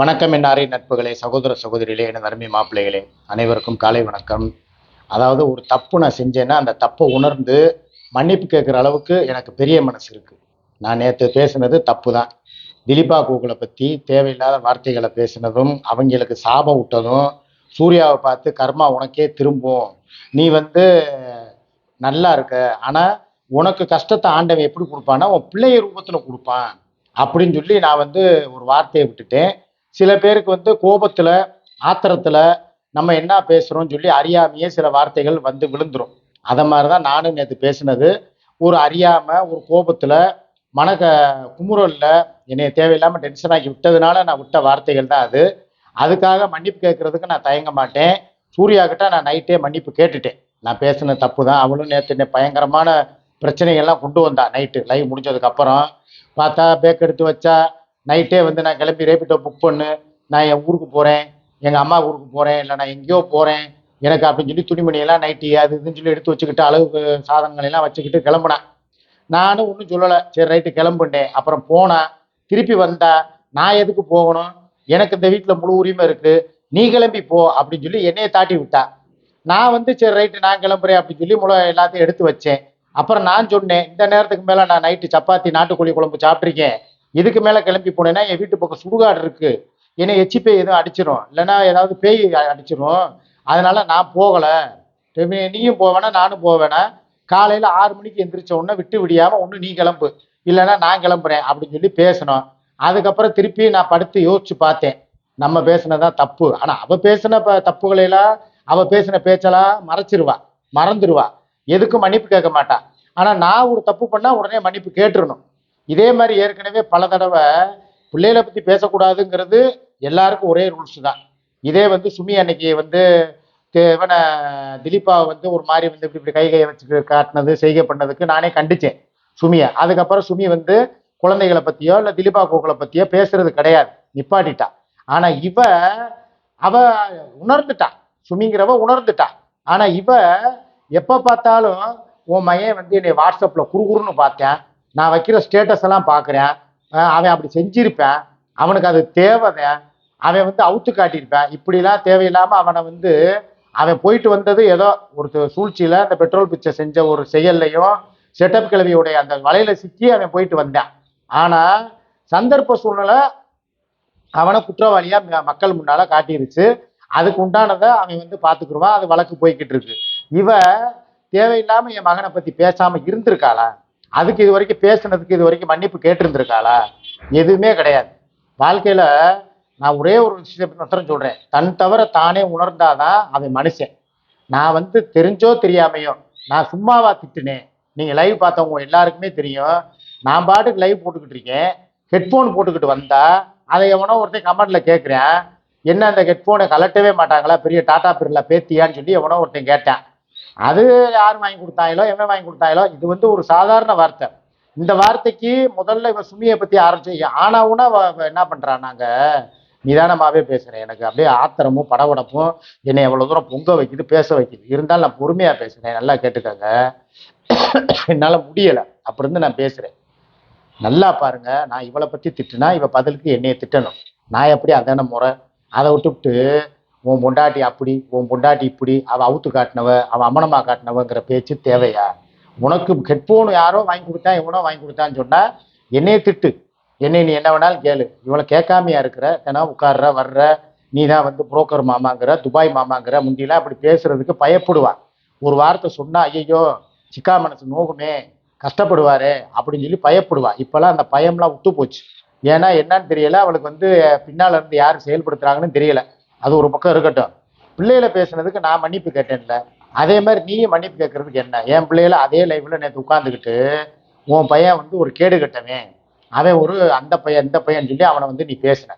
வணக்கம் என்னாரே நட்புகளே சகோதர சகோதரிகளே என அருமை மாப்பிள்ளைகளே. அனைவருக்கும் காலை வணக்கம். அதாவது ஒரு தப்பு நான் செஞ்சேன்னா அந்த தப்பை உணர்ந்து மன்னிப்பு கேட்குற அளவுக்கு எனக்கு பெரிய மனசு இருக்குது நான் நேற்று பேசுனது தப்பு தான் திலீபா கூகுளை பற்றி தேவையில்லாத வார்த்தைகளை பேசினதும் அவங்களுக்கு சாபம் விட்டதும் சூர்யாவை பார்த்து கர்மா உனக்கே திரும்பும். நீ வந்து நல்லா இருக்க. ஆனால் உனக்கு கஷ்டத்தை ஆண்டவன் எப்படி கொடுப்பான்னா உன் பிள்ளைய ரூபத்தில் கொடுப்பான். அப்படின்னு சொல்லி நான் வந்து ஒரு வார்த்தையை விட்டுட்டேன். சில பேருக்கு வந்து கோபத்தில் ஆத்திரத்தில் நம்ம என்ன பேசுகிறோம்னு சொல்லி அறியாமையே சில வார்த்தைகள் வந்து விழுந்துடும் அதை மாதிரி தான் நானும் நேற்று பேசினது. ஒரு அறியாமல் ஒரு கோபத்தில் மனக குமுறலில் என்னை தேவையில்லாமல் டென்ஷன் ஆக்கி விட்டதுனால நான் விட்ட வார்த்தைகள் தான் அது. அதுக்காக மன்னிப்பு கேட்கறதுக்கு நான் தயங்க மாட்டேன். சூர்யா கிட்ட நான் நைட்டே மன்னிப்பு கேட்டுட்டேன். நான் பேசின தப்பு தான் அவளும் நேற்று பயங்கரமான பிரச்சனைகள்லாம் கொண்டு வந்தா நைட்டு லைவ் முடிஞ்சதுக்கு அப்புறம். பார்த்தா பேக் எடுத்து வச்சா நைட்டே வந்து நான் கிளம்பி ரேபிட்டோ புக் பண்ணு. நான் என் ஊருக்கு போகிறேன் எங்கள் அம்மா ஊருக்கு போகிறேன் இல்லை நான் எங்கேயோ போகிறேன் எனக்கு அப்படின்னு சொல்லி துணிமணியெல்லாம் நைட்டி அது இதுன்னு சொல்லி எடுத்து வச்சுக்கிட்டு அளவுக்கு சாதனங்கள் எல்லாம் வச்சுக்கிட்டு கிளம்புனேன் நானும் ஒன்றும் சொல்லலை. சரி ரைட்டு கிளம்புண்டேன். அப்புறம் போனேன் திருப்பி வந்தா நான் எதுக்கு போகணும்? எனக்கு இந்த வீட்டில் முழு உரிமை இருக்குது நீ கிளம்பி போ அப்படின்னு சொல்லி என்னையே தாட்டி விட்டா. நான் வந்து சரி ரைட்டு நான் கிளம்புறேன் அப்படின்னு சொல்லி முழு எல்லாத்தையும் எடுத்து வச்சேன். அப்புறம் நான் சொன்னேன் இந்த நேரத்துக்கு மேலே நான் நைட்டு சப்பாத்தி நாட்டுக்கோழி குழம்பு சாப்பிட்ருக்கேன் இதுக்கு மேலே கிளம்பி போனேன்னா என் வீட்டு பக்கம் சுடுகாடு இருக்கு. என்னை எச்சி பேய் எதுவும் அடிச்சிடும் இல்லைன்னா ஏதாவது பேய் அடிச்சிடும் அதனால நான் போகலை. நீயும் போவேனா நானும் போவேனா காலையில் ஆறு மணிக்கு எந்திரிச்ச உடனே விட்டு விடியாமல் ஒன்று நீ கிளம்பு. இல்லைன்னா நான் கிளம்புறேன் அப்படின்னு சொல்லி பேசணும் அதுக்கப்புறம் திருப்பி நான் படுத்து யோசிச்சு பார்த்தேன். நம்ம பேசினதான் தப்பு. ஆனால் அவ பேசின ப தப்புகளையெல்லாம் அவ பேசின பேச்செல்லாம் மறைச்சிருவா மறந்துடுவா எதுக்கும் மன்னிப்பு கேட்க மாட்டா. ஆனால் நான் ஒரு தப்பு பண்ணால் உடனே மன்னிப்பு கேட்டுருணும் இதே மாதிரி ஏற்கனவே பல தடவை பிள்ளைகளை பற்றி பேசக்கூடாதுங்கிறது எல்லாருக்கும் ஒரே ரூல்ஸ் தான். இதே வந்து சுமி அன்னைக்கு வந்து இவனை திலீப்பா வந்து ஒரு மாதிரி வந்து இப்படி இப்படி கை கையை வச்சு காட்டினது செய்கை பண்ணதுக்கு நானே கண்டிச்சேன் சுமியை. அதுக்கப்புறம் சுமி வந்து குழந்தைகளை பற்றியோ இல்லை திலீபா கோகுலை பற்றியோ பேசுறது கிடையாது. நிப்பாட்டிட்டா. ஆனால் இவ அவ உணர்ந்துட்டா. சுமிங்கிறவ உணர்ந்துட்டா. ஆனால் இவ எப்போ பார்த்தாலும் உன் மையன் வந்து என்னை வாட்ஸ்அப்பில் குறுகுறுன்னு பார்த்தேன். நான் வைக்கிற ஸ்டேட்டஸ் எல்லாம் பார்க்குறேன் அவன் அப்படி செஞ்சிருப்பேன். அவனுக்கு அது தேவைதான் அவன் வந்து அவுத்து காட்டியிருப்பேன். இப்படிலாம் தேவையில்லாமல் அவனை வந்து அவன் போயிட்டு வந்தது ஏதோ ஒரு சூழ்ச்சியில் அந்த பெட்ரோல் பிச்சை செஞ்ச ஒரு செயல்லையும் செட்டப் கிழவியுடைய அந்த வலையில் சிக்கி அவன் போயிட்டு வந்தான். ஆனால் சந்தர்ப்ப சூழ்நிலை அவனை குற்றவாளியாக ம- மக்கள் முன்னால் காட்டிருச்சு. அதுக்கு உண்டானதை அவன் வந்து பார்த்துக்குருவான் அது வழக்கு போய்கிட்டு இருக்கு. இவ தேவையில்லாமல் என் மகனை பற்றி பேசாமல் இருந்திருக்காளா? அதுக்கு இது வரைக்கும் பேசுனதுக்கு இது வரைக்கும் மன்னிப்பு கேட்டிருந்திருக்காளா? எதுவுமே கிடையாது. வாழ்க்கையில நான் ஒரே ஒரு விஷயத்தை மாத்திரம் சொல்றேன். தன் தவிர தானே உணர்ந்தாதான் அவன் மனுஷன். நான் வந்து தெரிஞ்சோ தெரியாமையோ நான் சும்மாவா திட்டுனேன். நீங்க லைவ் பார்த்தவங்க எல்லாருக்குமே தெரியும். நான் பாட்டுக்கு லைவ் போட்டுக்கிட்டு இருக்கேன். ஹெட்ஃபோன் போட்டுக்கிட்டு வந்தா அதை எவனோ ஒருத்தன் கமெண்ட்ல கேட்குறேன் என்ன அந்த ஹெட்ஃபோனை கலட்டவே மாட்டாங்களா? பெரிய டாடா பிரில பேத்தியான்னு சொல்லி எவனோ ஒருத்தன் கேட்டேன். அது யார் வாங்கி கொடுத்தாங்களோ எவன் வாங்கி கொடுத்தாங்களோ இது வந்து ஒரு சாதாரண வார்த்தை. இந்த வார்த்தைக்கு முதல்ல இவன் சுமியை பத்தி ஆரம்பிச்சு ஆனாவுனா என்ன பண்றான் நாங்க நிதானமாவே பேசுறேன் எனக்கு. அப்படியே ஆத்திரமும் படவடப்பும் என்னை எவ்வளவு தூரம் பொங்க வைக்குது பேச வைக்குது. இருந்தாலும் நான் பொறுமையா பேசுறேன் நல்லா கேட்டுக்கோங்க. என்னால முடியல. அப்படி இருந்து நான் பேசுறேன். நல்லா பாருங்க நான் இவளை பத்தி திட்டுனா இவ பதிலுக்கு என்னைய திட்டணும். நான் எப்படி அதான முறை? அதை விட்டுவிட்டு உன் பொண்டாட்டி அப்படி உன் பொண்டாட்டி இப்படி அவள் அவுத்து காட்டினவ அவள் அம்மனமா காட்டினவங்கிற பேச்சு தேவையா? உனக்கு ஹெட்ஃபோன் யாரோ வாங்கி கொடுத்தா இவனோ வாங்கி கொடுத்தான்னு சொன்னால் என்னையே திட்டு. என்னை நீ என்ன வேணாலும் கேளு. இவளை கேட்காமையா இருக்கிற தினம் உட்கார்ற வர்ற நீ தான் வந்து புரோக்கர் மாமாங்கிற துபாய் மாமாங்கிற முந்திலாம் அப்படி பேசுறதுக்கு பயப்படுவான் ஒரு வார்த்தை சொன்னால் ஐயோ சிக்கா மனசு நோகுமே கஷ்டப்படுவாரே அப்படின்னு சொல்லி பயப்படுவா. இப்போல்லாம் அந்த பயம்லாம் விட்டு போச்சு ஏன்னா என்னன்னு தெரியல அவளுக்கு வந்து பின்னால் இருந்து யார் செயல்படுத்துறாங்கன்னு தெரியல. அது ஒரு பக்கம் இருக்கட்டும். பிள்ளையில பேசுனதுக்கு நான் மன்னிப்பு கேட்டேன்ல. அதே மாதிரி நீயும் மன்னிப்பு கேட்கறதுக்கு என்ன? என் பிள்ளையில அதே லைஃப்ல நேற்று உட்காந்துக்கிட்டு உன் பையன் வந்து ஒரு கேடு கட்டவன். அவன் ஒரு அந்த பையன் இந்த பையன் சொல்லி அவனை வந்து நீ பேசின.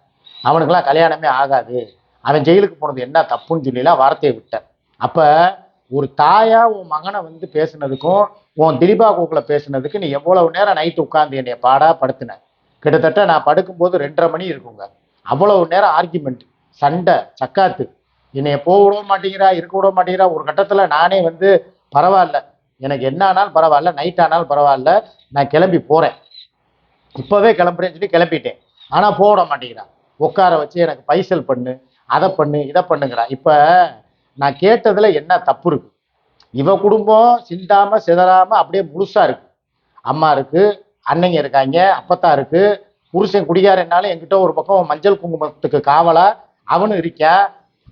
அவனுக்கெல்லாம் கல்யாணமே ஆகாது. அவன் ஜெயிலுக்கு போனது என்ன தப்புன்னு சொல்லிலாம் வார்த்தையை விட்டேன். அப்போ ஒரு தாயா உன் மகனை வந்து பேசுனதுக்கும் உன் திலீபா கோகுல பேசுனதுக்கு நீ எவ்வளவு நேரம் நைட்டு உட்காந்து என்னைய பாடா படுத்தின? கிட்டத்தட்ட நான் படுக்கும்போது ரெண்டரை மணி இருக்குங்க. அவ்வளவு நேரம் ஆர்கியூமெண்ட் சண்டை சக்காத்து. என்னைய போக விட மாட்டேங்கிறா இருக்க விட மாட்டேங்கிறா. ஒரு கட்டத்தில் நானே வந்து பரவாயில்ல. எனக்கு என்ன ஆனாலும் பரவாயில்ல நைட் ஆனாலும் பரவாயில்ல. நான் கிளம்பி போகிறேன் இப்போவே கிளம்புறேன்னு சொல்லி கிளம்பிட்டேன். ஆனால் போக விட மாட்டேங்கிறா. உட்கார வச்சு எனக்கு பைசல் பண்ணு அதை பண்ணு இதை பண்ணுங்கிறா. இப்போ நான் கேட்டதில் என்ன தப்பு இருக்கு? இவ குடும்பம் சிந்தாமல் சிதறாமல் அப்படியே முழுசாக இருக்கு. அம்மா இருக்கு அண்ணங்க இருக்காங்க அப்பத்தா இருக்கு. புருஷன் குடிகாரனாலும் என்கிட்ட ஒரு பக்கம் மஞ்சள் குங்குமத்துக்கு காவலாக அவனும் இருக்கா?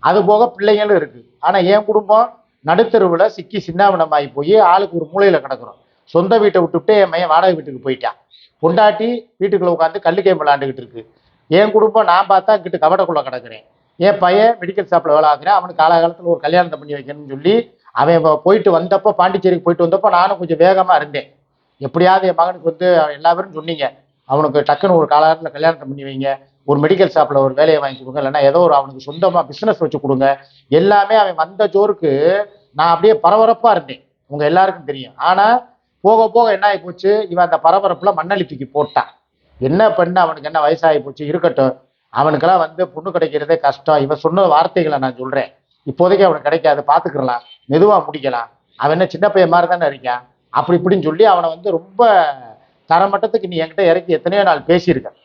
அது போக பிள்ளைங்களும் இருக்கு. ஆனா என் குடும்பம் நடுத்தருவில் சிக்கி சின்னாவனமாகி போய் ஆளுக்கு ஒரு மூலையில கிடக்குறோம். சொந்த வீட்டை விட்டுவிட்டு என் மையன் வாடகை வீட்டுக்கு போயிட்டான். பொண்டாட்டி வீட்டுக்குள்ள உட்காந்து கல்லுக்கேம் விளாண்டுக்கிட்டு இருக்கு. என் குடும்பம் நான் பார்த்தா கிட்ட கவடக்குள்ள கிடக்குறேன். என் பையன் மெடிக்கல் ஷாப்பில் வேலை ஆகுறேன் அவனுக்கு காலகாலத்தில் ஒரு கல்யாணத்தை பண்ணி வைக்கணும்னு சொல்லி அவன் போயிட்டு வந்தப்போ பாண்டிச்சேரிக்கு போயிட்டு வந்தப்போ நானும் கொஞ்சம் வேகமாக இருந்தேன். எப்படியாவது என் மகனுக்கு வந்து எல்லா பேரும் சொன்னீங்க. அவனுக்கு டக்குன்னு ஒரு காலகட்டத்தில் கல்யாணத்தை பண்ணி வைங்க. ஒரு மெடிக்கல் ஷாப்பில் ஒரு வேலையை வாங்கி கொடுங்க. இல்லைன்னா ஏதோ ஒரு அவனுக்கு சொந்தமாக பிஸ்னஸ் வச்சு கொடுங்க. எல்லாமே அவன் வந்த ஜோருக்கு நான் அப்படியே பரபரப்பாக இருந்தேன். உங்கள் எல்லாருக்கும் தெரியும். ஆனால் போக போக என்ன ஆகி போச்சு? இவன் அந்த பரபரப்பில் மண்ணள்ளி தூக்கி போட்டான். என்ன பண்ண? அவனுக்கு என்ன வயசாகி போச்சு? இருக்கட்டும். அவனுக்கெல்லாம் வந்து பொண்ணு கிடைக்கிறதே கஷ்டம். இவன் சொன்ன வார்த்தைகளை நான் சொல்கிறேன் இப்போதைக்கு அவனுக்கு கிடைக்காது. பார்த்துக்கிறலாம் மெதுவாக முடிக்கலாம். அவன் என்ன சின்ன பையன் மாதிரி தானே இருக்கான்? அப்படி இப்படின்னு சொல்லி அவனை வந்து ரொம்ப தரமட்டத்துக்கு நீ என்கிட்ட இறக்கி எத்தனையோ நாள் பேசியிருக்கேன்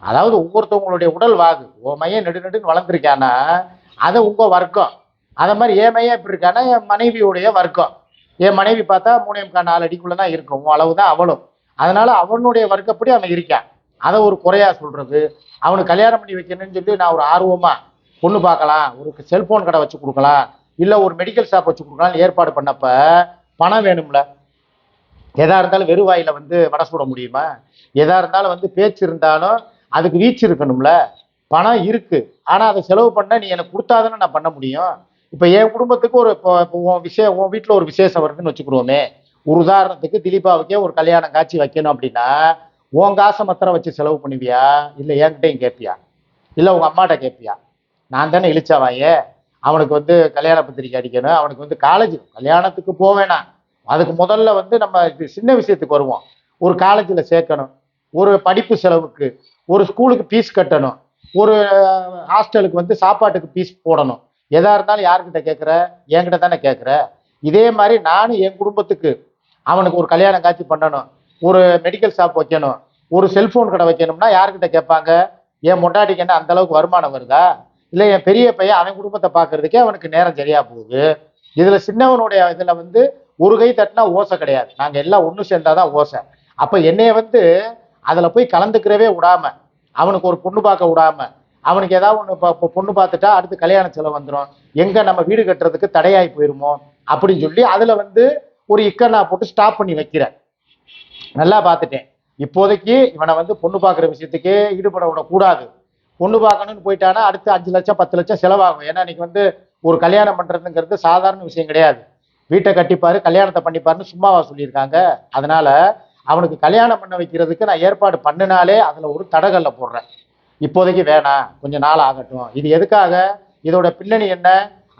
அதாவது ஒவ்வொருத்தவங்களுடைய உடல் வாகு. உன் மையம் நெடு நெடுன்னு வளர்ந்துருக்கானா? அது உங்க வர்க்கம். அதை மாதிரி என் மையம் இப்படி இருக்கானா? என் மனைவியுடைய வர்க்கம். என் மனைவி பார்த்தா மூணேமுக்கா நாலு அடிக்குள்ள தான் இருக்கும். உன் அளவு தான் அவளும். அதனால அவனுடைய வர்க்கப்படி அவன் இருக்கான். அதை ஒரு குறையா சொல்றது. அவனுக்கு கல்யாணம் பண்ணி வைக்கணும்னு சொல்லி நான் ஒரு ஆர்வமா பொண்ணு பார்க்கலாம். ஒரு செல்போன் கடை வச்சு கொடுக்கலாம். இல்லை ஒரு மெடிக்கல் ஷாப் வச்சு கொடுக்கலாம்னு ஏற்பாடு பண்ணப்ப பணம் வேணும்ல. எதா இருந்தாலும் வெறுவாயில் வந்து வடை சுட முடியுமா? எதா இருந்தாலும் வந்து பேச்சு இருந்தாலும் அதுக்கு வீச்சு இருக்கணும்ல? பணம் இருக்கு. ஆனா அதை செலவு பண்ண நீ எனக்கு கொடுத்தாதானே நான் பண்ண முடியும். இப்ப என் குடும்பத்துக்கு ஒரு இப்போ உன் விஷயம் உன் வீட்டுல ஒரு விசேஷம் வருதுன்னு வச்சுக்கிடுவோமே. ஒரு உதாரணத்துக்கு திலீபாவுக்கே ஒரு கல்யாணம் காட்சி வைக்கணும் அப்படின்னா உன் காசை மாத்திரம் வச்சு செலவு பண்ணுவியா? இல்லை என்கிட்டயும் கேட்பியா இல்லை உங்க அம்மாட்ட கேட்பியா நான் தானே இழிச்சாவாயே. அவனுக்கு வந்து கல்யாண பத்திரிக்கை அடிக்கணும். அவனுக்கு வந்து காலேஜ் கல்யாணத்துக்கு போவேணாம் அதுக்கு முதல்ல வந்து நம்ம இது சின்ன விஷயத்துக்கு வருவோம். ஒரு காலேஜில் சேர்க்கணும். ஒரு படிப்பு செலவுக்கு. ஒரு ஸ்கூலுக்கு ஃபீஸ் கட்டணும். ஒரு ஹாஸ்டலுக்கு வந்து சாப்பாட்டுக்கு ஃபீஸ் போடணும். எதாக இருந்தாலும் யார்கிட்ட கேட்குற என்கிட்ட தானே கேட்குற இதே மாதிரி நானும் என் குடும்பத்துக்கு அவனுக்கு ஒரு கல்யாணம் காட்சி பண்ணணும். ஒரு மெடிக்கல் ஷாப் வைக்கணும். ஒரு செல்ஃபோன் கடை வைக்கணும்னா யார்கிட்ட கேட்பாங்க? என் மொட்டாட்டிக்கு என்ன அந்த அளவுக்கு வருமானம் வருதா? இல்லை என் பெரிய பையன் அவன் குடும்பத்தை பார்க்கறதுக்கே அவனுக்கு நேரம் சரியா போகுது. இதில் சின்னவனுடைய இதில் வந்து ஒரு கை தட்டினா ஓசை கிடையாது. நாங்கள் எல்லாம் ஒன்று சேர்ந்தாதான் ஓசை. அப்போ என்னைய வந்து அதில் போய் கலந்துக்கிறவே விடாம அவனுக்கு ஒரு பொண்ணு பார்க்க விடாம அவனுக்கு ஏதாவது ஒன்று பொண்ணு பார்த்துட்டா அடுத்து கல்யாண செலவு வந்துடும் எங்கே நம்ம வீடு கட்டுறதுக்கு தடையாகி போயிருமோ? அப்படின்னு சொல்லி அதில் வந்து ஒரு இக்கண்ணா போட்டு ஸ்டாப் பண்ணி வைக்கிறேன் நல்லா பார்த்துட்டேன். இப்போதைக்கு இவனை வந்து பொண்ணு பார்க்குற விஷயத்துக்கே ஈடுபட விடக்கூடாது. பொண்ணு பார்க்கணும்னு போயிட்டானா அடுத்து அஞ்சு லட்சம் பத்து லட்சம் செலவாகும். ஏன்னா இன்னைக்கு வந்து ஒரு கல்யாணம் பண்ணுறதுங்கிறது சாதாரண விஷயம் கிடையாது. வீட்டை கட்டிப்பாரு கல்யாணத்தை பண்ணிப்பாருன்னு சும்மாவா சொல்லியிருக்காங்க. அதனால அவனுக்கு கல்யாணம் பண்ண வைக்கிறதுக்கு நான் ஏற்பாடு பண்ணினாலே அதில் ஒரு தடகல்ல போடுறேன். இப்போதைக்கு வேணாம். கொஞ்சம் நாள் ஆகட்டும். இது எதுக்காக? இதோட பின்னணி என்ன?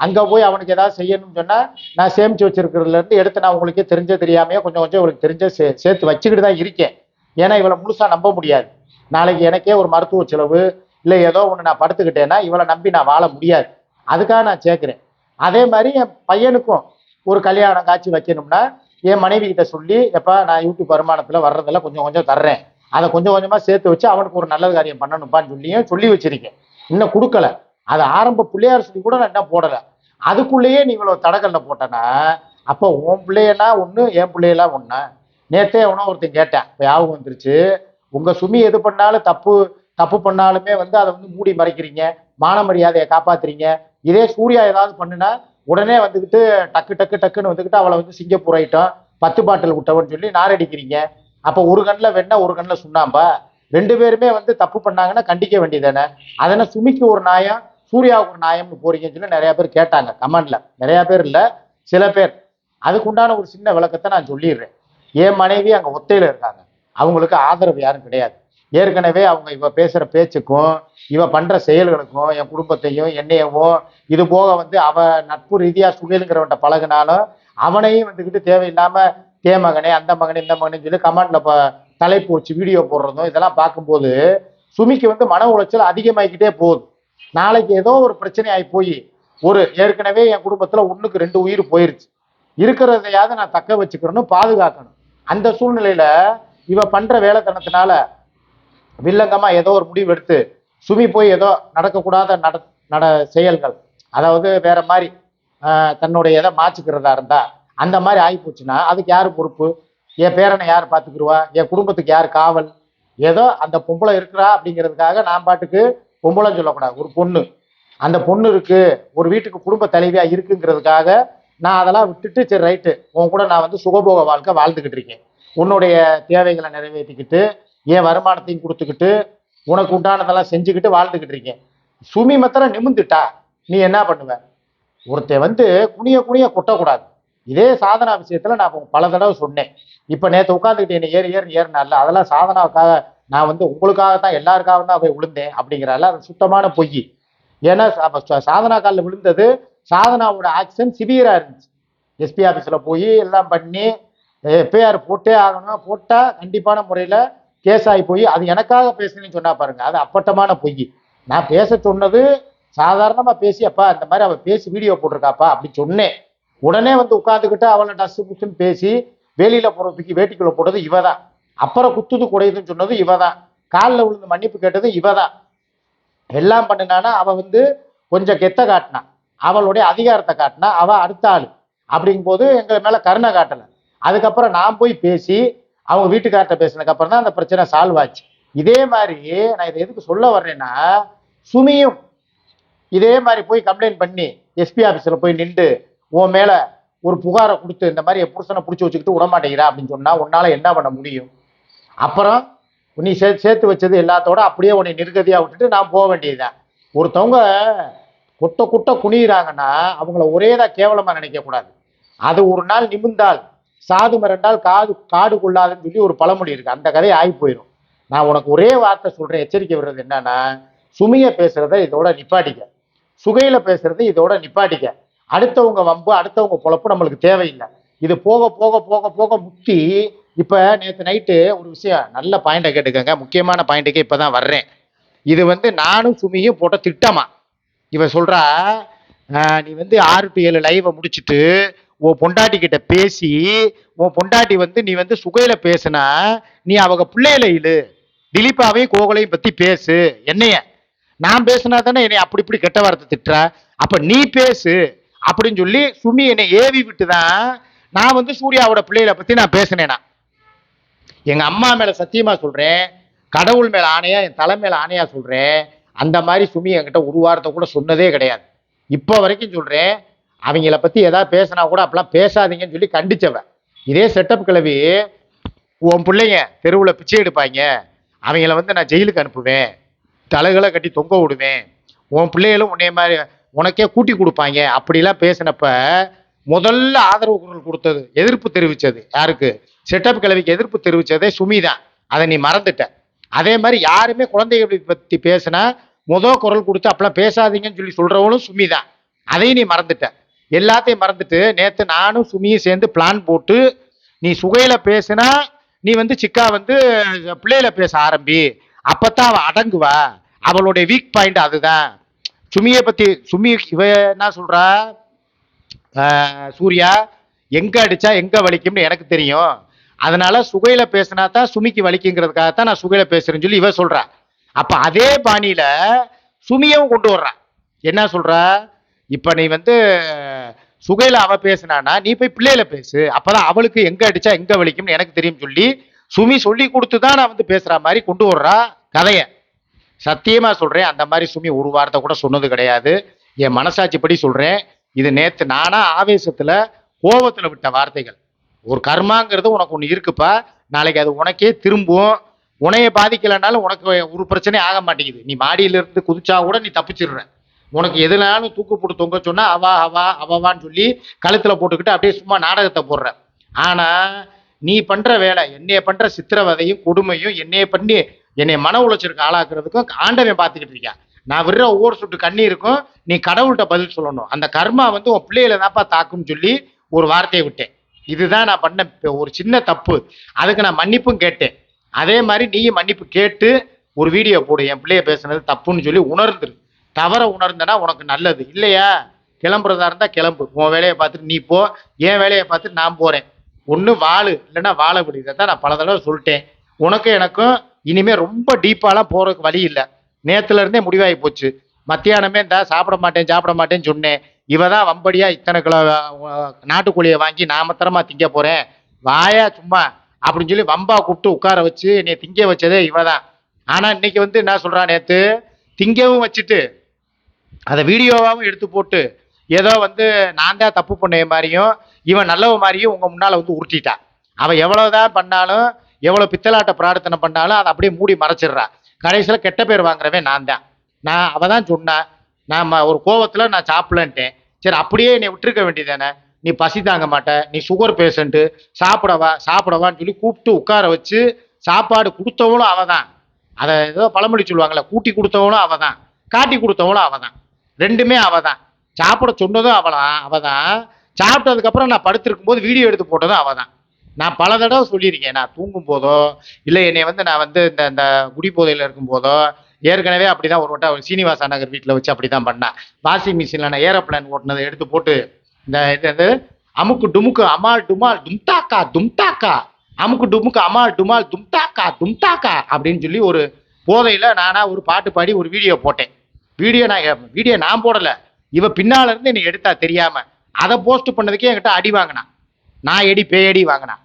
அங்கே போய் அவனுக்கு ஏதாவது செய்யணும்னு சொன்னால் நான் சேமிச்சு வச்சிருக்கிறதுலேருந்து எடுத்து நான் உங்களுக்கே தெரிஞ்ச தெரியாமையே கொஞ்சம் கொஞ்சம் உங்களுக்கு தெரிஞ்ச சே சேர்த்து வச்சுக்கிட்டு தான் இருக்கேன். ஏன்னா இவளை முழுசாக நம்ப முடியாது. நாளைக்கு எனக்கே ஒரு மருத்துவ செலவு இல்லை ஏதோ ஒன்று நான் படுத்துக்கிட்டேன்னா இவளை நம்பி நான் வாழ முடியாது. அதுக்காக நான் சேர்க்குறேன். அதே மாதிரி என் பையனுக்கும் ஒரு கல்யாணம் காட்சி வைக்கணும்னா என் மனைவி கிட்ட சொல்லி எப்பா நான் யூடியூப் வருமானத்தில் வர்றதெல்லாம் கொஞ்சம் கொஞ்சம் தர்றேன். அதை கொஞ்சம் கொஞ்சமாக சேர்த்து வச்சு அவனுக்கு ஒரு நல்ல காரியம் பண்ணணும்ப்பான்னு சொல்லியும் சொல்லி வச்சிருக்கேன். இன்னும் கொடுக்கல. அது ஆரம்ப பிள்ளையார் சொல்லி கூட நான் இன்னும் போடலை. அதுக்குள்ளேயே நீ இவ்வளோ தடகல்ல போட்டேன்னா அப்போ உன் பிள்ளையனா ஒன்று என் பிள்ளையெல்லாம் ஒன்று நேத்தே எவனோ ஒருத்தன் கேட்டேன். இப்போ ஞாபகம் வந்துருச்சு. உங்கள் சுமி எது பண்ணாலும் தப்பு தப்பு பண்ணாலுமே வந்து அதை வந்து மூடி மறைக்கிறீங்க. மான மரியாதையை காப்பாத்துறீங்க. இதே சூர்யா ஏதாவது பண்ணுனா உடனே வந்துக்கிட்டு டக்கு டக்கு டக்குன்னு வந்துக்கிட்டு அவளை வந்து சிங்கப்பூர் ஐட்டம் பத்து பாட்டில் விட்டவன்னு சொல்லி நாரடிக்கிறீங்க அப்போ ஒரு கண்ணில் வெண்ணா ஒரு கண்ணில் சுண்ணாம்பா? ரெண்டு பேருமே வந்து தப்பு பண்ணாங்கன்னா கண்டிக்க வேண்டியதானே அதனால் சுமிக்கு ஒரு நியாயம் சூர்யாவுக்கு ஒரு நியாயம்னு போறீங்கன்னு சொல்லி நிறைய பேர் கேட்டாங்க. கமெண்ட்ல நிறைய பேர் இல்லை சில பேர். அதுக்குண்டான ஒரு சின்ன விளக்கத்தை நான் சொல்லிடுறேன். என் மனைவி அங்கே ஒத்தையில் இருக்காங்க அவங்களுக்கு ஆதரவு யாரும் கிடையாது. ஏற்கனவே அவங்க இவ பேசுற பேச்சுக்கும் இவ பண்ற செயல்களுக்கும் என் குடும்பத்தையும் என்னையவும் இது போக வந்து அவ நட்பு ரீதியா சுழிலுங்கிறவன்ட்ட பழகினாலும் அவனையும் வந்துக்கிட்டு தேவையில்லாம தே மகனே அந்த மகனே இந்த மகனே சொல்லி கமெண்ட்ல இப்போ தலைப்பு வச்சு வீடியோ போடுறதும் இதெல்லாம் பார்க்கும்போது சுமிக்கு வந்து மன உளைச்சல் அதிகமாகிக்கிட்டே போகுது. நாளைக்கு ஏதோ ஒரு பிரச்சனை ஆகி போய் ஒரு ஏற்கனவே என் குடும்பத்துல ஒண்ணுக்கு ரெண்டு உயிர் போயிருச்சு. இருக்கிறதையாவது நான் தக்க வச்சுக்கிறேன்னு பாதுகாக்கணும். அந்த சூழ்நிலையில இவ பண்ற வேலைத்தனத்தினால வில்லங்கமா ஏதோ ஒரு முடிவு எடுத்து சுமி போய் ஏதோ நடக்கக்கூடாத நட நட செயல்கள் அதாவது வேற மாதிரி தன்னுடைய எதை மாச்சிக்கிறதா இருந்தா அந்த மாதிரி ஆகிப்போச்சுன்னா அதுக்கு யார் பொறுப்பு? என் பேரனை யார் பார்த்துக்கிருவா? என் குடும்பத்துக்கு யார் காவல்? ஏதோ அந்த பொம்பளை இருக்கிறா அப்படிங்கிறதுக்காக நான் பாட்டுக்கு பொம்பளைன்னு சொல்லக்கூடாது. ஒரு பொண்ணு. அந்த பொண்ணு இருக்கு ஒரு வீட்டுக்கு குடும்ப தலைவியா இருக்குங்கிறதுக்காக நான் அதெல்லாம் விட்டுட்டு சரி ரைட்டு உன் கூட நான் வந்து சுகபோக வாழ்க்கை வாழ்ந்துக்கிட்டு இருக்கேன். உன்னுடைய தேவைகளை நிறைவேற்றிக்கிட்டு என் வருமானத்தையும் கொடுத்துக்கிட்டு உனக்கு உண்டானதெல்லாம் செஞ்சுக்கிட்டு வாழ்ந்துக்கிட்டு இருக்கேன். சுமி மாத்திரம் நிமிந்துட்டா நீ என்ன பண்ணுவ? ஒருத்தன் வந்து குனிய குனிய கொட்டக்கூடாது. இதே சாதனா விஷயத்தில் நான் பல தடவை சொன்னேன். இப்போ நேற்று உட்காந்துக்கிட்டு என்ன ஏறு ஏறி ஏறினால அதெல்லாம் சாதனாவுக்காக நான் வந்து உங்களுக்காக தான் எல்லாருக்காக தான் போய் விழுந்தேன் அப்படிங்கிறால அது சுத்தமான பொய். ஏன்னா சாதனா காலில் விழுந்தது சாதனாவோட ஆக்சிடென்ட் சிவியராக இருந்துச்சு. எஸ்பி ஆஃபீஸில் போய் எல்லாம் பண்ணி எஃப்ஐஆர் போட்டே ஆகணும். போட்டால் கண்டிப்பான முறையில் கேஸ் ஆகி போய் அது எனக்காக பேசுனேன்னு சொன்னா பாருங்க அது அப்பட்டமான பொய் நான் பேச சொன்னது சாதாரணமாக பேசி அப்பா இந்த மாதிரி அவள் பேசி வீடியோ போட்டிருக்காப்பா அப்படி சொன்னேன். உடனே வந்து உட்காந்துக்கிட்டு அவளை டஸ்ஸு குத்துன்னு பேசி வேலியில போறதுக்கு வேட்டிக்குள்ள போட்டது இவ தான் அப்புறம் குத்துது குடையுதுன்னு சொன்னது இவ தான் காலில் விழுந்து மன்னிப்பு கேட்டது இவ தான் எல்லாம் பண்ணினானா அவ வந்து கொஞ்சம் கெத்த காட்டினான் அவளுடைய அதிகாரத்தை காட்டினா அவ அடுத்த ஆள். அப்படிங்கும்போது எங்கள் மேல கருணை காட்டலை. அதுக்கப்புறம் நான் போய் பேசி அவங்க வீட்டுக்கார்ட்ட பேசினதுக்கு அப்புறம் தான் அந்த பிரச்சனை சால்வ் ஆச்சு. இதே மாதிரி நான் இதை எதுக்கு சொல்ல வர்றேன்னா சுமியும் இதே மாதிரி போய் கம்ப்ளைண்ட் பண்ணி எஸ்பி ஆஃபீஸில் போய் நின்று உன் மேலே ஒரு புகாரை கொடுத்து இந்த மாதிரி என் புருஷனை பிடிச்சி வச்சுக்கிட்டு விடமாட்டேங்கிறா அப்படின்னு சொன்னால் உன்னால் என்ன பண்ண முடியும்? அப்புறம் நீ சே சேர்த்து வச்சது எல்லாத்தோட அப்படியே உன்னை நிர்கதியாக விட்டுட்டு நான் போக வேண்டியதுதான் ஒருத்தவங்க குட்ட குட்ட குனியிறாங்கன்னா அவங்கள ஒரே தான் கேவலமாக நினைக்கக்கூடாது. அது ஒரு நாள் நிமிர்ந்தால் சாது மிரண்டால் காது காடு கொள்ளாதுன்னு சொல்லி ஒரு பழமொழி இருக்கு. அந்த கதை ஆகி போயிடும் நான் உனக்கு ஒரே வார்த்தை சொல்றேன். எச்சரிக்கை விடுறது என்னன்னா சுமைய பேசுறத இதோட நிப்பாட்டிக்க. சுகையில பேசுறது இதோட நிப்பாட்டிக்க. அடுத்தவங்க வம்பு அடுத்தவங்க பொழப்பு நம்மளுக்கு தேவையில்லை. இது போக போக போக போக முத்தி இப்ப நேற்று நைட்டு ஒரு விஷயம் நல்ல பாயிண்டை கேட்டுக்கங்க. முக்கியமான பாயிண்ட்டுக்கே இப்பதான் வர்றேன். இது வந்து நானும் சுமியும் போட்ட திட்டமா. இவ சொல்றா நீ வந்து ஆறு டு ஏழு லைவை முடிச்சிட்டு உன் பொண்டாட்டி கிட்ட பேசி உன் பொண்டாட்டி வந்து நீ வந்து சுகையில பேசுனா நீ அவங்க பிள்ளையில இழு. திலீப்பாவையும் கோகுலையும் பத்தி பேசு என்னைய. நான் பேசினா தானே என்னை அப்படி இப்படி கெட்ட வார்த்தை திட்டுற. அப்ப நீ பேசு அப்படின்னு சொல்லி சுமி என்னை ஏவி விட்டு தான் நான் வந்து சூர்யாவோட பிள்ளைகளை பத்தி நான் பேசினேனா. எங்க அம்மா மேல சத்தியமா சொல்றேன் கடவுள் மேல ஆணையா என் தலை மேல ஆணையா சொல்றேன். அந்த மாதிரி சுமி என்கிட்ட ஒரு வாரத்தை கூட சொன்னதே கிடையாது. இப்போ வரைக்கும் சொல்றேன் அவங்கள பத்தி ஏதாவது பேசினா கூட அப்பெல்லாம் பேசாதீங்கன்னு சொல்லி கண்டிச்சவன் இதே செட்டப் கிளவி உன் பிள்ளைங்க தெருவில் பிச்சை எடுப்பாங்க அவங்கள வந்து நான் ஜெயிலுக்கு அனுப்புவேன். தலைகளை கட்டி தொங்க விடுவேன். உன் பிள்ளைகளும் உன்னைய மாதிரி உனக்கே கூட்டி கொடுப்பாங்க அப்படிலாம் பேசினப்ப முதல்ல ஆதரவு குரல் கொடுத்தது எதிர்ப்பு தெரிவித்தது யாருக்கு? செட்டப் கிழவிக்கு எதிர்ப்பு தெரிவித்ததே சுமி தான். அதை நீ மறந்துட்ட. அதே மாதிரி யாருமே குழந்தைகளை பற்றி பேசினா முதல் குரல் கொடுத்து அப்பெல்லாம் பேசாதீங்கன்னு சொல்லி சொல்கிறவங்களும் சுமி தான். அதையும் நீ மறந்துட்ட. எல்லாத்தையும் மறந்துட்டு நேற்று நானும் சுமியும் சேர்ந்து பிளான் போட்டு நீ சுகையில பேசினா நீ வந்து சிக்கா வந்து பிள்ளையில பேச ஆரம்பி. அப்போத்தான் அவள் அடங்குவா. அவளுடைய வீக் பாயிண்ட் அதுதான். சுமியை பத்தி சுமி இவ என்ன சொல்றா? சூர்யா எங்க அடிச்சா எங்க வலிக்கும்னு எனக்கு தெரியும். அதனால சுகையில பேசினா தான் சுமிக்கு வலிக்குங்கிறதுக்காக தான் நான் சுகையில பேசுறேன்னு சொல்லி இவ சொல்றா. அப்ப அதே பாணியில சுமியவும் கொண்டு வர்றா. என்ன சொல்றா? இப்ப நீ வந்து சுகையில அவ பேசினானா நீ போய் பிள்ளையில பேசு. அப்பதான் அவளுக்கு எங்க அடிச்சா எங்க வலிக்கும்னு எனக்கு தெரியும் சொல்லி சுமி சொல்லி கொடுத்து தான் நான் வந்து பேசுற மாதிரி கொண்டு வர்றா கதைய. சத்தியமா சொல்றேன் அந்த மாதிரி சுமி ஒரு வார்த்தை கூட சொன்னது கிடையாது. என் மனசாட்சிப்படி சொல்றேன். இது நேத்து நானா ஆவேசத்துல கோபத்துல விட்ட வார்த்தைகள். ஒரு கர்மாங்கிறது உனக்கு ஒன்று இருக்குப்பா. நாளைக்கு அது உனக்கே திரும்பும். உனைய பாதிக்கலைனாலும் உனக்கு ஒரு பிரச்சனையும் ஆக மாட்டேங்குது. நீ மாடியில இருந்து குதிச்சா கூட நீ தப்பிச்சிடுற. உனக்கு எதுனாலும் தூக்கு போட்டு தொங்க சொன்னா அவா அவா அவவான்னு சொல்லி கழுத்துல போட்டுக்கிட்டு அப்படியே சும்மா நாடகத்தை போடுற. ஆனா நீ பண்ற வேலை என்னைய பண்ற சித்திரவதையும் கொடுமையும் என்னைய பண்ணி என்னை மன உளைச்சலுக்கு ஆளாக்குறதுக்கும் ஆண்டவன் பார்த்துக்கிட்டு இருக்கான். நான் விடுற ஒவ்வொரு சுட்டு கண்ணீருக்கும் நீ கடவுள்கிட்ட பதில் சொல்லணும். அந்த கர்மா வந்து உன் பிள்ளைகளை தான்ப்பா தாக்கும்னு சொல்லி ஒரு வார்த்தையை விட்டேன். இதுதான் நான் பண்ண ஒரு சின்ன தப்பு. அதுக்கு நான் மன்னிப்பும் கேட்டேன். அதே மாதிரி நீயும் மன்னிப்பு கேட்டு ஒரு வீடியோ போடு. என் பிள்ளைய பேசுனது தப்புன்னு சொல்லி உணர்ந்துரு. தவற உணர்ந்தனா உனக்கு நல்லது. இல்லையா? கிளம்புறதா இருந்தா கிளம்பு. உன் வேலையை பார்த்துட்டு நீ போ. என் வேலையை பார்த்துட்டு நான் போறேன். ஒன்று வாழு. இல்லைன்னா வாழ விடு தான் நான் பல தடவை சொல்லிட்டேன். உனக்கும் எனக்கும் இனிமே ரொம்ப டீப்பாலாம் போறதுக்கு வழி இல்லை. நேத்துல இருந்தே முடிவாகி போச்சு. மத்தியானமே இந்த சாப்பிட மாட்டேன் சாப்பிட மாட்டேன்னு சொன்னேன். இவ தான் வம்படியா இத்தனை கிலோ நாட்டுக்கோழியை வாங்கி நாமத்திரமா திங்க போறேன். வாயா சும்மா. அப்படின்னு சொல்லி வம்பா கூப்பிட்டு உட்கார வச்சு என்னை திங்க வச்சதே இவ தான். ஆனா இன்னைக்கு வந்து என்ன சொல்றா நேத்து? திங்கவும் வச்சுட்டு அதை வீடியோவாகவும் எடுத்து போட்டு ஏதோ வந்து நான் தான் தப்பு பண்ண மாதிரியும் இவன் நல்லவ மாதிரியும் உங்கள் முன்னால் வந்து உருட்டிட்டா. அவன் எவ்வளோதான் பண்ணாலும் எவ்வளோ பித்தலாட்ட பிரார்த்தனை பண்ணாலும் அதை அப்படியே மூடி மறைச்சிடுறா. கடைசியில் கெட்ட பேர் வாங்குறவன் நான் தான். நான் அவள் தான் சொன்னேன் நான் ஒரு கோவத்தில் நான் சாப்பிடலன்ட்டேன். சரி அப்படியே என்னை விட்டுருக்க வேண்டியதானே நீ பசி தாங்க மாட்ட நீ சுகர் பேஷண்ட்டு சாப்பிடவா சாப்பிடவான்னு சொல்லி கூப்பிட்டு உட்கார வச்சு சாப்பாடு கொடுத்தவளும் அவள் தான் அதை ஏதோ பழமொழி சொல்லுவாங்களே கூட்டி கொடுத்தவளும் அவள் தான் காட்டி கொடுத்தவளும் அவள் தான் ரெண்டுமே அவ தான் சாப்பிட சொன்னதும் அவளாம் அவ தான் சாப்பிட்டதுக்கப்புறம் நான் படுத்திருக்கும் போது வீடியோ எடுத்து போட்டதும் அவ தான் நான் பல தடவை சொல்லியிருக்கேன் நான் தூங்கும் போதோ இல்லை என்னை வந்து நான் வந்து இந்த இந்த குடிபோதையில் இருக்கும் போதோ ஏற்கனவே அப்படிதான் ஒரு வட்டம் சீனிவாசா நகர் வீட்டில் வச்சு அப்படி தான் பண்ணேன். வாஷிங் மிஷினில் நான் ஏரோப்ளேன் ஓட்டினதை எடுத்து போட்டு இந்த இது அமுக்கு டுமுக்கு அமால் டுமால் தும்தாக்கா தும்தாக்கா அமுக்கு டுமுக்கு அமால் டுமால் தும்தாக்கா தும்தாக்கா அப்படின்னு சொல்லி ஒரு போதையில் நானாக ஒரு பாட்டு பாடி ஒரு வீடியோ போட்டேன். வீடியோ நான் வீடியோ நான் போடலை. இவ பின்னால இருந்து என்னை எடுத்தா தெரியாம அதை போஸ்ட் பண்ணதுக்கே என்கிட்ட அடி வாங்கினான் நான் எடி பேயடி வாங்கினான்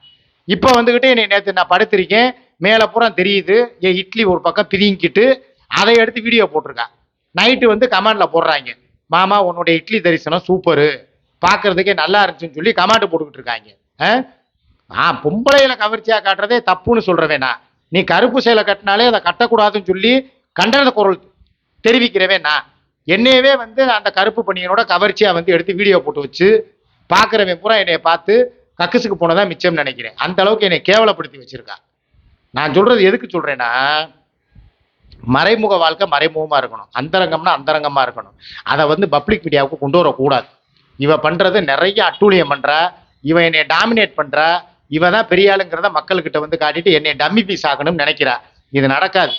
இப்போ வந்துக்கிட்டு என்னை நேற்று நான் படுத்திருக்கேன் மேலே பூரா தெரியுது என் இட்லி ஒரு பக்கம் பிரிங்கிட்டு அதை எடுத்து வீடியோ போட்டிருக்கான் நைட்டு வந்து கமெண்டில் போடுறாங்க. மாமா உன்னுடைய இட்லி தரிசனம் சூப்பரு பார்க்கறதுக்கே நல்லா இருந்துச்சுன்னு சொல்லி கமெண்ட் போட்டுக்கிட்டு இருக்காங்க. ஆ? ஆ பொம்பளையில கவர்ச்சியாக காட்டுறதே தப்புன்னு சொல்கிறவேண்ணா நான். நீ கருப்பு சேலை கட்டினாலே அதை கட்டக்கூடாதுன்னு சொல்லி கண்டன குரல் தெரிவிக்கிறவே நான். என்னையவே வந்து அந்த கருப்பு பணியனோட கவர்ச்சியாக வந்து எடுத்து வீடியோ போட்டு வச்சு பார்க்குறவன் பூரா என்னைய பார்த்து கக்குசுக்கு போனதான் மிச்சம் நினைக்கிறேன். அந்த அளவுக்கு என்னை கேவலப்படுத்தி வச்சிருக்கா. நான் சொல்றது எதுக்கு சொல்றேன்னா மறைமுக வாழ்க்கை மறைமுகமாக இருக்கணும். அந்தரங்கம்னா அந்தரங்கமாக இருக்கணும். அதை வந்து பப்ளிக் மீடியாவுக்கு கொண்டு வரக்கூடாது. இவ பண்ணுறது நிறைய அட்டூழியம் பண்ணுறா இவன் என்னை டாமினேட் பண்ணுறா இவ தான் பெரிய ஆளுங்கிறத மக்கள்கிட்ட வந்து காட்டிட்டு என்னை டம்மி பீஸ் ஆகணும்னு நினைக்கிறா. இது நடக்காது.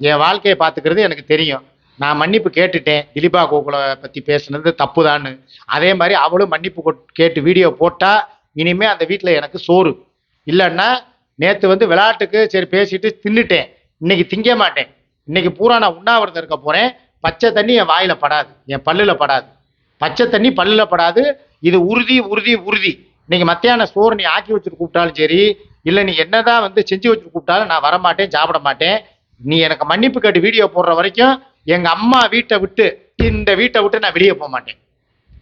என் வாழ்க்கையை பார்த்துக்கிறது எனக்கு தெரியும். நான் மன்னிப்பு கேட்டுட்டேன். திலீபா கோகுலை பற்றி பேசுனது தப்புதான்னு. அதே மாதிரி அவளும் மன்னிப்பு கொட்- கேட்டு வீடியோ போட்டால் இனிமேல் அந்த வீட்டில் எனக்கு சோறு. இல்லைன்னா நேற்று வந்து விளையாட்டுக்கு சரி பேசிட்டு தின்னுட்டேன். இன்னைக்கு திங்க மாட்டேன். இன்னைக்கு பூரா நான் உண்ணாவிரதம் இருக்க போகிறேன் பச்சை தண்ணி என் வாயில் படாது. என் பல்லில் படாது. பச்சை தண்ணி பல்லில் படாது. இது உறுதி உறுதி உறுதி. இன்னைக்கு மத்தியான சோறு நீ ஆக்கி வச்சுட்டு கூப்பிட்டாலும் சரி இல்லை நீ என்னதான் வந்து செஞ்சு வச்சுட்டு கூப்பிட்டாலும் நான் வரமாட்டேன் சாப்பிட மாட்டேன். நீ எனக்கு மன்னிப்பு கேட்டு வீடியோ போடுற வரைக்கும் எங்க அம்மா வீட்டை விட்டு இந்த வீட்டை விட்டு நான் வெளியே போக மாட்டேன்.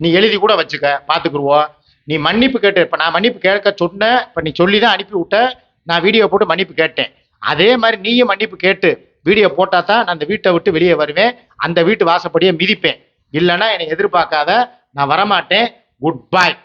நீ எழுதி கூட வச்சுக்க பார்த்துக்குருவோம் நீ மன்னிப்பு கேட்டு இப்போ நான் மன்னிப்பு கேட்க சொன்னேன் இப்போ நீ சொல்லி தான் அனுப்பி விட்ட நான் வீடியோ போட்டு மன்னிப்பு கேட்டேன். அதே மாதிரி நீயும் மன்னிப்பு கேட்டு வீடியோ போட்டால் தான் நான் அந்த வீட்டை விட்டு வெளியே வருவேன். அந்த வீட்டு வாசப்படியே மிதிப்பேன். இல்லைன்னா என்னை எதிர்பார்க்காத நான் வரமாட்டேன். குட் பாய்